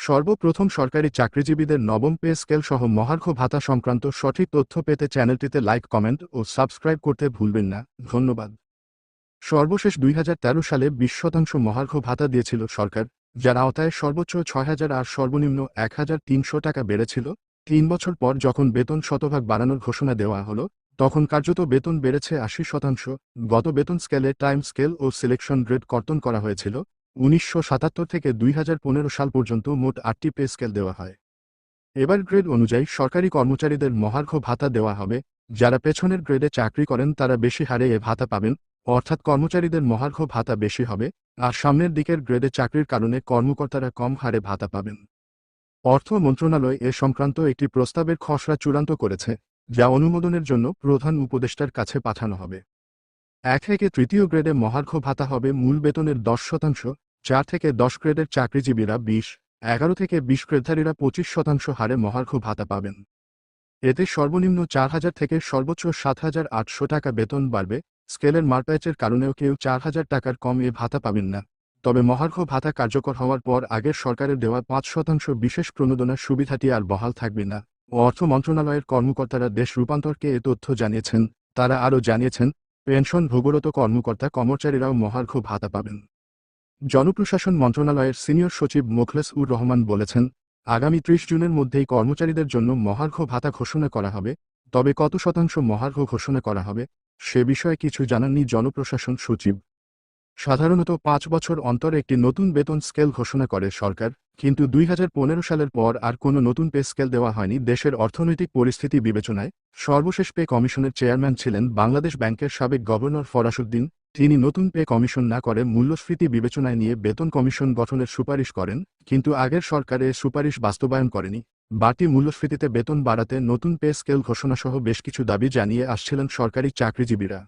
সর্বপ্রথম সরকারি চাকরিজীবীদের নবম পে স্কেল সহ মহার্ঘ ভাতা সংক্রান্ত সঠিক তথ্য পেতে চ্যানেলটিতে লাইক, কমেন্ট ও সাবস্ক্রাইব করতে ভুলবেন না। ধন্যবাদ। সর্বশেষ দুই হাজার তেরো সালে বিশ শতাংশ মহার্ঘ ভাতা দিয়েছিল সরকার, যার আওতায় সর্বোচ্চ ছয় হাজার আর সর্বনিম্ন এক হাজার তিনশো টাকা বেড়েছিল। তিন বছর পর যখন বেতন শতভাগ বাড়ানোর ঘোষণা দেওয়া হলো, তখন কার্যত বেতন বেড়েছে আশি শতাংশ। গত বেতন স্কেলে টাইম স্কেল ও সিলেকশন গ্রেড কর্তন করা হয়েছিল। উনিশশো সাতাত্তর থেকে দুই হাজার পনেরো সাল পর্যন্ত মোট আটটি পে স্কেল দেওয়া হয়। এবার গ্রেড অনুযায়ী সরকারি কর্মচারীদের মহার্ঘ ভাতা দেওয়া হবে। যারা পেছনের গ্রেডে চাকরি করেন, তারা বেশি হারে এ ভাতা পাবেন, অর্থাৎ কর্মচারীদের মহার্ঘ ভাতা বেশি হবে, আর সামনের দিকের গ্রেডে চাকরির কারণে কর্মকর্তারা কম হারে ভাতা পাবেন। অর্থ মন্ত্রণালয় এ সংক্রান্ত একটি প্রস্তাবের খসড়া চূড়ান্ত করেছে, যা অনুমোদনের জন্য প্রধান উপদেষ্টার কাছে পাঠানো হবে। এক থেকে তৃতীয় গ্রেডে মহার্ঘ ভাতা হবে মূল বেতনের দশ শতাংশ, চার থেকে দশ গ্রেডের চাকরিজীবীরা বিশ, এগারো থেকে বিশ গ্রেডধারীরা পঁচিশ শতাংশ হারে মহার্ঘ ভাতা পাবেন। এতে সর্বনিম্ন চার হাজার থেকে সর্বোচ্চ সাত হাজার আটশো টাকা বেতন বাড়বে। স্কেলের মারপ্যাচের কারণেও কেউ চার হাজার টাকার কম এ ভাতা পাবেন না। তবে মহার্ঘ ভাতা কার্যকর হওয়ার পর আগের সরকারের দেওয়া পাঁচ শতাংশ বিশেষ প্রণোদনার সুবিধাটি আর বহাল থাকবে না। অর্থ মন্ত্রণালয়ের কর্মকর্তারা দেশ রূপান্তরকে এ তথ্য জানিয়েছেন। তারা আরও জানিয়েছেন পেনশন ভূগরত কর্মকর্তা কর্মচারীরাও মহার্ঘ ভাতা পাবেন। জনপ্রশাসন মন্ত্রণালয়ের সিনিয়র সচিব মোখলেস উর রহমান বলেছেন, আগামী ত্রিশ জুনের মধ্যেই কর্মচারীদের জন্য মহার্ঘ ভাতা ঘোষণা করা হবে, তবে কত শতাংশ মহার্ঘ ঘোষণা করা হবে, সে বিষয়ে কিছু জানাননি জনপ্রশাসন সচিব। সাধারণত পাঁচ বছর অন্তর একটি নতুন বেতন স্কেল ঘোষণা করে সরকার, কিন্তু দুই হাজার পনেরো সালের পর আর কোনো নতুন পে স্কেল দেওয়া হয়নি। দেশের অর্থনৈতিক পরিস্থিতি বিবেচনায় সর্বশেষ পে কমিশনের চেয়ারম্যান ছিলেন বাংলাদেশ ব্যাংকের সাবেক গভর্নর ফরাসুদ্দিন। তিনি নতুন পে কমিশন না করে মূল্যস্ফীতি বিবেচনায় নিয়ে বেতন কমিশন গঠনের সুপারিশ করেন, কিন্তু আগের সরকার এ সুপারিশ বাস্তবায়ন করেনি। বাড়তি মূল্যস্ফীতিতে বেতন বাড়াতে নতুন পে স্কেল ঘোষণাসহ বেশ কিছু দাবি জানিয়ে আসছিলেন সরকারি চাকরিজীবীরা।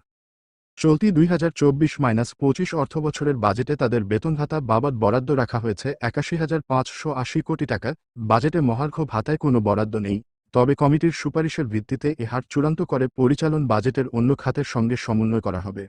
চলতি দুই হাজার চব্বিশ মাইনাস পঁচিশ অর্থবছরের বাজেটে তাদের বেতন ভাতা বাবদ বরাদ্দ রাখা হয়েছে একাশি হাজার পাঁচশো আশি কোটি টাকা। বাজেটে মহার্ঘ ভাতায় কোনো বরাদ্দ নেই। তবে কমিটির সুপারিশের ভিত্তিতে এ হার চূড়ান্ত করে পরিচালন বাজেটের অন্য খাতের সঙ্গে সমন্বয় করা হবে।